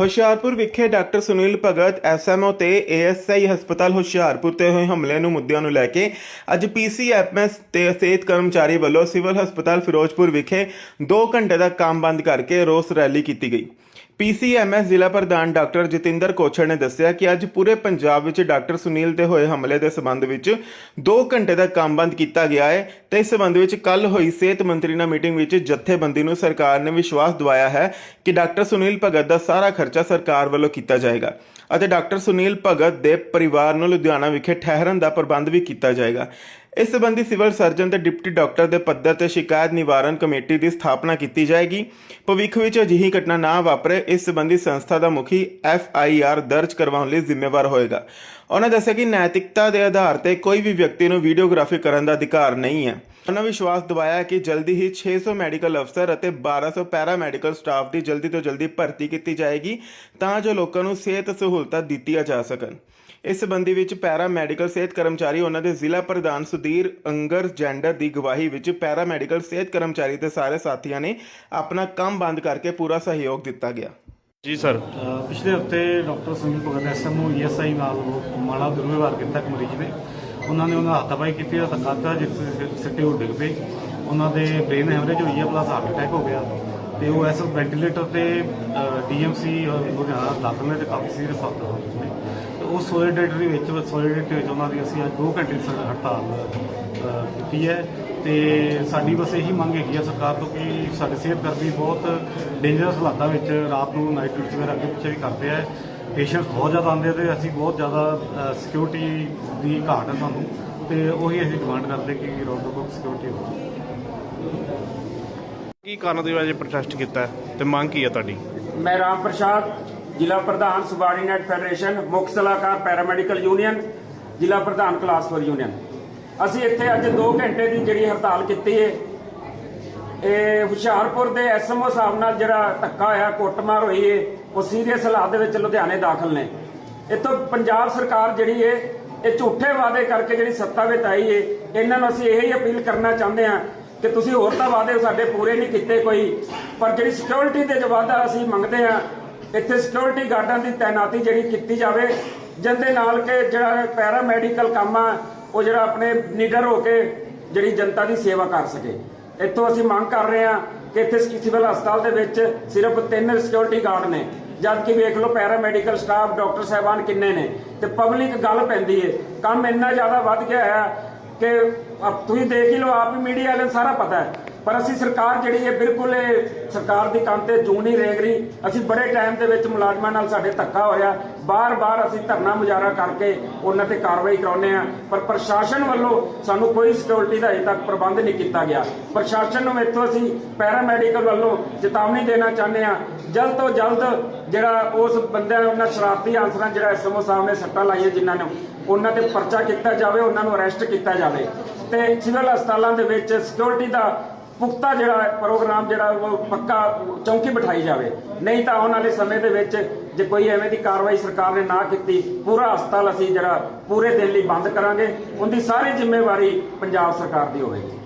ਹੁਸ਼ਿਆਰਪੁਰ ਵਿਖੇ doctor Sunil Bhagat SMO ਤੇ ASI ਹਸਪਤਾਲ ਹੁਸ਼ਿਆਰਪੁਰ ਤੇ ਹੋਏ ਹਮਲੇ ਨੂੰ ਮੁੱਦਿਆਂ ਨੂੰ ਲੈ ਕੇ ਅੱਜ ਪੀਸੀਐਮਐਸ ਤੇ ਸਿਹਤ ਕਰਮਚਾਰੀ ਵੱਲੋਂ ਸਿਵਲ ਹਸਪਤਾਲ ਫਿਰੋਜ਼ਪੁਰ ਵਿਖੇ 2 ਘੰਟੇ ਦਾ ਕੰਮ ਬੰਦ ਕਰਕੇ ਰੋਸ ਰੈਲੀ ਕੀਤੀ ਗਈ। ਪੀਸੀਐਮਐਸ ਜ਼ਿਲ੍ਹਾ ਪ੍ਰਧਾਨ ਡਾਕਟਰ ਜਤਿੰਦਰ ਕੋਛੜ ਨੇ ਦੱਸਿਆ ਕਿ ਅੱਜ ਪੂਰੇ ਪੰਜਾਬ ਵਿੱਚ ਡਾਕਟਰ ਸੁਨੀਲ ਤੇ ਹੋਏ ਹਮਲੇ ਦੇ ਸਬੰਧ ਵਿੱਚ 2 ਘੰਟੇ ਦਾ ਕੰਮ ਬੰਦ ਕੀਤਾ ਗਿਆ ਹੈ ਤੇ ਇਸ ਸਬੰਧ ਵਿੱਚ ਕੱਲ ਹੋਈ ਸਿਹਤ ਮੰਤਰੀ ਨਾਲ ਮੀਟਿੰਗ ਵਿੱਚ ਜਥੇਬੰਦੀ ਨੂੰ ਸਰਕਾਰ ਨੇ ਵਿਸ਼ਵਾਸ ਦਿਵਾਇਆ ਹੈ ਕਿ ਡਾਕਟਰ ਸੁਨੀਲ ਭਗਤ ਦਾ ਸਾਰਾ ਖਰਚਾ ਸਰਕਾਰ ਵੱਲੋਂ ਕੀਤਾ ਜਾਏਗਾ ਅਤੇ ਡਾਕਟਰ ਸੁਨੀਲ ਭਗਤ ਦੇ ਪਰਿਵਾਰ ਨੂੰ ਲੁਧਿਆਣਾ ਵਿਖੇ ਠਹਿਰਨ ਦਾ ਪ੍ਰਬੰਧ ਵੀ ਕੀਤਾ ਜਾਏਗਾ। ਇਸ ਸੰਬੰਧੀ ਸਿਵਲ ਸਰਜਨ ਤੇ ਡਿਪਟੀ ਡਾਕਟਰ ਦੇ ਪੱਧਰ ਤੇ ਸ਼ਿਕਾਇਤ ਨਿਵਾਰਨ ਕਮੇਟੀ ਦੀ ਸਥਾਪਨਾ ਕੀਤੀ ਜਾਏਗੀ। ਭਵਿੱਖ ਵਿੱਚ ਅਜਿਹੀ ਘਟਨਾ ਨਾ ਵਾਪਰੇ, ਇਸ ਸੰਬੰਧੀ ਸੰਸਥਾ ਦਾ ਮੁਖੀ ਐਫ ਆਈ ਆਰ ਦਰਜ ਕਰਵਾਉਣ ਲਈ ਜ਼ਿੰਮੇਵਾਰ ਹੋਏਗਾ। ਉਹਨਾਂ ਦੱਸਿਆ ਕਿ ਨੈਤਿਕਤਾ ਦੇ ਆਧਾਰ ਤੇ ਕੋਈ ਵੀ ਵਿਅਕਤੀ ਨੂੰ ਵੀਡੀਓਗ੍ਰਾਫੀ ਕਰਨ ਦਾ ਅਧਿਕਾਰ ਨਹੀਂ ਹੈ। ਉਹਨਾਂ ਵਿਸ਼ਵਾਸ ਦਿਵਾਇਆ ਕਿ ਜਲਦੀ ਹੀ 600 ਮੈਡੀਕਲ ਅਫਸਰ ਅਤੇ 1200 ਪੈਰਾ ਮੈਡੀਕਲ ਸਟਾਫ ਦੀ ਜਲਦੀ ਤੋਂ ਜਲਦੀ ਭਰਤੀ ਕੀਤੀ ਜਾਏਗੀ, ਤਾਂ ਜੋ ਲੋਕਾਂ ਨੂੰ ਸਿਹਤ ਸਹੂਲਤਾਂ ਦਿੱਤੀਆਂ ਜਾ ਸਕਣ। ਇਸ ਸੰਬੰਧੀ ਵਿੱਚ ਪੈਰਾ ਮੈਡੀਕਲ ਸਿਹਤ ਕਰਮਚਾਰੀ ਉਹਨਾਂ ਦੇ ਜ਼ਿਲ੍ਹਾ ਪ੍ਰਧਾਨ ਸੁਧੀਰ ਅੰਗਰ ਜੈਂਡਰ ਦੀ ਗਵਾਹੀ ਵਿੱਚ ਪੈਰਾ ਮੈਡੀਕਲ ਸਿਹਤ ਕਰਮਚਾਰੀ ਤੇ ਸਾਰੇ ਸਾਥੀਆਂ ਨੇ ਆਪਣਾ ਕੰਮ ਬੰਦ ਕਰਕੇ ਪੂਰਾ ਸਹਿਯੋਗ ਦਿੱਤਾ ਗਿਆ। ਜੀ ਸਰ। ਪਿਛਲੇ ਹਫ਼ਤੇ doctor Sunil Bhagat SMO ESI ਨਾਲ ਮਾੜਾ ਦੁਰਵਿਵਹਾਰ ਕੀਤਾ ਇੱਕ ਮਰੀਜ਼ ਨੇ ਉਹਨਾਂ ਨੇ ਉਹਨਾਂ ਹੱਥਾਪਾਈ ਕੀਤੀ ਤਾਂ ਧੱਕਾ ਜਿਸ ਸਿੱਟੇ ਉਹ ਡਿੱਗ ਪਏ ਉਹਨਾਂ ਦੇ ਬ੍ਰੇਨ ਹੈਮਰੇਜ ਹੋਈ ਹੈ ਪਲੱਸ ਹਾਰਟ ਅਟੈਕ ਹੋ ਗਿਆ। ਤੇ ਉਹ ਐਸ ਵੈਂਟੀਲੇਟਰ ਤੇ ਡੀਐਮਸੀ ਲੁਧਿਆਣਾ ਦਾਖਲ ਨੇ ਤੇ ਕਾਫੀ ਸੀਰੀਅਸ ਹਾਲਤ ਵਿੱਚ ਨੇ ਤੇ ਉਹ ਸੋਲੀਡੇਟਰੀ ਵਿੱਚ ਸੋਲੀਡੇਟਰੀ ਵਿੱਚ ਉਹਨਾਂ ਦੀ ਅਸੀਂ ਅੱਜ 2 ਘੰਟੇ ਦੀ ਹੜਤਾਲ ਕੀਤੀ ਹੈ। ਤੇ ਸਾਡੀ ਬਸ ਇਹੀ ਮੰਗ ਹੈਗੀ ਆ ਸਰਕਾਰ ਤੋਂ ਕਿ ਸਾਡੇ ਸਿਹਤ ਕਰਮੀ ਬਹੁਤ ਡੇਂਜਰਸ ਹਾਲਾਤਾਂ ਵਿੱਚ ਰਾਤ ਨੂੰ ਨਾਈਟ ਡਿਊਟੀ ਵਗੈਰਾ ਅੱਗੇ ਪਿੱਛੇ ਵੀ ਕਰਦੇ ਆ। ਪੇਸ਼ੈਂਟਸ ਬਹੁਤ ਜ਼ਿਆਦਾ ਆਉਂਦੇ ਆ ਤੇ ਅਸੀਂ ਬਹੁਤ ਜ਼ਿਆਦਾ ਸਿਕਿਉਰਿਟੀ ਦੀ ਘਾਟ ਹੈ ਸਾਨੂੰ। ਤੇ ਉਹੀ ਅਸੀਂ ਡਿਮਾਂਡ ਕਰਦੇ ਕਿ ਰੋਡ ਤੋਂ ਸਿਕਿਉਰਿਟੀ ਹੋਵੇ। ਕੀ ਕਾਰਨ ਦੀ ਵਜ੍ਹਾ ਪ੍ਰੋਟੈਸਟ ਕੀਤਾ ਤੇ ਮੰਗ ਕੀ ਹੈ ਤੁਹਾਡੀ? ਮੈਂ ਰਾਮ ਪ੍ਰਸਾਦ, ਜ਼ਿਲ੍ਹਾ ਪ੍ਰਧਾਨ ਸੁਬਾਰਡੀਨੇਟ ਫੈਡਰੇਸ਼ਨ, ਮੁੱਖ ਸਲਾਹਕਾਰ ਪੈਰਾਮੈਡੀਕਲ ਯੂਨੀਅਨ, ਜ਼ਿਲ੍ਹਾ ਪ੍ਰਧਾਨ ਕਲਾਸ 4 ਯੂਨੀਅਨ। ਅਸੀਂ ਇੱਥੇ ਅੱਜ 2 ਘੰਟੇ ਦੀ ਜਿਹੜੀ ਹੜਤਾਲ ਕੀਤੀ ਹੈ ਇਹ ਹੁਸ਼ਿਆਰਪੁਰ ਦੇ ਐਸਐਮਓ ਸਾਹਿਬ ਨਾਲ ਜਿਹੜਾ ਧੱਕਾ ਹੋਇਆ, ਕੁੱਟਮਾਰ ਹੋਈ ਹੈ ਉਹ ਸੀਰੀਅਸ ਹਾਲਾਤ ਦੇ ਵਿੱਚ ਲੁਧਿਆਣੇ ਦਾਖਲ ਨੇ। ਇੱਥੋਂ ਪੰਜਾਬ ਸਰਕਾਰ ਜਿਹੜੀ ਹੈ ਇਹ ਝੂਠੇ ਵਾਅਦੇ ਕਰਕੇ ਜਿਹੜੀ ਸੱਤਾ ਵਿੱਚ ਆਈ ਹੈ ਇਹਨਾਂ ਨੂੰ ਅਸੀਂ ਇਹੀ ਅਪੀਲ ਕਰਨਾ ਚਾਹੁੰਦੇ ਹਾਂ ਕਿ ਤੁਸੀਂ ਹੋਰ ਤਾਂ ਵਾਅਦੇ ਸਾਡੇ ਪੂਰੇ ਨਹੀਂ ਕੀਤੇ ਕੋਈ। ਪਰ ਜਿਹੜੀ ਸਿਕਿਉਰਿਟੀ ਦੇ ਜੋ ਵਾਅਦਾ ਅਸੀਂ ਮੰਗਦੇ ਹਾਂ, ਇੱਥੇ ਸਿਕਿਉਰਿਟੀ ਗਾਰਡਾਂ ਦੀ ਤਾਇਨਾਤੀ ਜਿਹੜੀ ਕੀਤੀ ਜਾਵੇ, ਜਿਹਦੇ ਨਾਲ ਕਿ ਜਿਹੜਾ ਪੈਰਾ ਮੈਡੀਕਲ ਕੰਮ ਆ, ਉਹ ਜਿਹੜਾ ਆਪਣੇ ਨਿਡਰ ਹੋ ਕੇ ਜਿਹੜੀ ਜਨਤਾ ਦੀ ਸੇਵਾ ਕਰ ਸਕੇ। ਇੱਥੋਂ ਅਸੀਂ ਮੰਗ ਕਰ ਰਹੇ ਹਾਂ ਕਿ ਇੱਥੇ ਸਿਵਲ ਹਸਪਤਾਲ ਦੇ ਵਿੱਚ ਸਿਰਫ ਤਿੰਨ ਸਿਕਿਉਰਿਟੀ ਗਾਰਡ ਨੇ। ਜਦ ਕਿ ਵੇਖ ਲਓ ਪੈਰਾ ਮੈਡੀਕਲ ਸਟਾਫ ਡਾਕਟਰ ਸਾਹਿਬਾਨ ਕਿੰਨੇ ਨੇ। ਤੇ ਪਬਲਿਕ ਗੱਲ ਪੈਂਦੀ ਏ। ਕੰਮ ਇੰਨਾ ਜ਼ਿਆਦਾ ਵੱਧ ਗਿਆ ਹੈ ਕਿ ਤੁਸੀਂ ਦੇਖ ਹੀ ਲਓ, ਆਪ ਹੀ ਮੀਡੀਆ ਵਾਲਿਆਂ ਸਾਰਾ ਪਤਾ ਹੈ। ਪਰ ਅਸੀਂ ਸਰਕਾਰ ਜਿਹੜੀ ਹੈ, ਬਿਲਕੁਲ ਇਹ ਸਰਕਾਰ ਦੀ ਕੰਮ ਤੇ ਜੂੰ ਨਹੀਂ ਰੇਗ ਰਹੀ। ਅਸੀਂ ਬੜੇ ਟਾਈਮ ਦੇ ਵਿੱਚ ਮੁਲਾਜ਼ਮਾਂ ਨਾਲ ਸਾਡੇ ਧੱਕਾ ਹੋਇਆ। ਬਾਰ-ਬਾਰ ਅਸੀਂ ਧਰਨਾ ਮੁਜ਼ਾਹਰਾ ਕਰਕੇ ਉਹਨਾਂ ਤੇ ਕਾਰਵਾਈ ਕਰਾਉਂਦੇ ਆ ਪਰ ਪ੍ਰਸ਼ਾਸਨ ਵੱਲੋਂ ਸਾਨੂੰ ਕੋਈ ਸਿਕਿਉਰਿਟੀ ਦਾ ਅਜੇ ਤੱਕ ਪ੍ਰਬੰਧ ਨਹੀਂ ਕੀਤਾ ਗਿਆ। ਪ੍ਰਸ਼ਾਸਨ ਨੂੰ ਇੱਥੋਂ ਅਸੀਂ ਪੈਰਾਮੈਡੀਕਲ ਵੱਲੋਂ ਚੇਤਾਵਨੀ ਦੇਣਾ ਚਾਹੁੰਦੇ ਆ ਜਲਦ ਤੋਂ ਜਲਦ ਜਿਹੜਾ ਉਸ ਬੰਦੇ, ਉਹਨਾਂ ਸ਼ਰਾਰਤੀ ਅਨਸਰਾਂ ਜਿਹੜਾ ਐਸਐਮਓ ਸਾਹਿਬ ਨੇ ਸੱਟਾਂ ਲਾਈਆਂ ਜਿਨ੍ਹਾਂ ਨੇ ਉਹਨਾਂ ਤੇ ਪਰਚਾ ਕੀਤਾ ਜਾਵੇ, ਉਹਨਾਂ ਨੂੰ ਅਰੈਸਟ ਕੀਤਾ ਜਾਵੇ। ਤੇ ਸਿਵਲ ਹਸਪਤਾਲਾਂ ਦੇ ਵਿੱਚ ਸਿਕਿਉਰਿਟੀ ਦਾ ਪੁਖਤਾ ਜਿਹੜਾ ਪ੍ਰੋਗਰਾਮ ਜਿਹੜਾ ਉਹ ਪੱਕਾ ਚੌਂਕੀ ਬਿਠਾਈ ਜਾਵੇ। ਨਹੀਂ ਤਾਂ ਆਉਣ ਵਾਲੇ ਸਮੇਂ ਦੇ ਵਿੱਚ ਜੇ ਕੋਈ ਐਵੇਂ ਦੀ ਕਾਰਵਾਈ ਸਰਕਾਰ ਨੇ ਨਾ ਕੀਤੀ, ਪੂਰਾ ਹਸਪਤਾਲ ਅਸੀਂ ਜਿਹੜਾ ਪੂਰੇ ਦਿਨ ਲਈ ਬੰਦ ਕਰਾਂਗੇ। ਉਹਦੀ ਸਾਰੀ ਜ਼ਿੰਮੇਵਾਰੀ ਪੰਜਾਬ ਸਰਕਾਰ ਦੀ ਹੋਵੇਗੀ।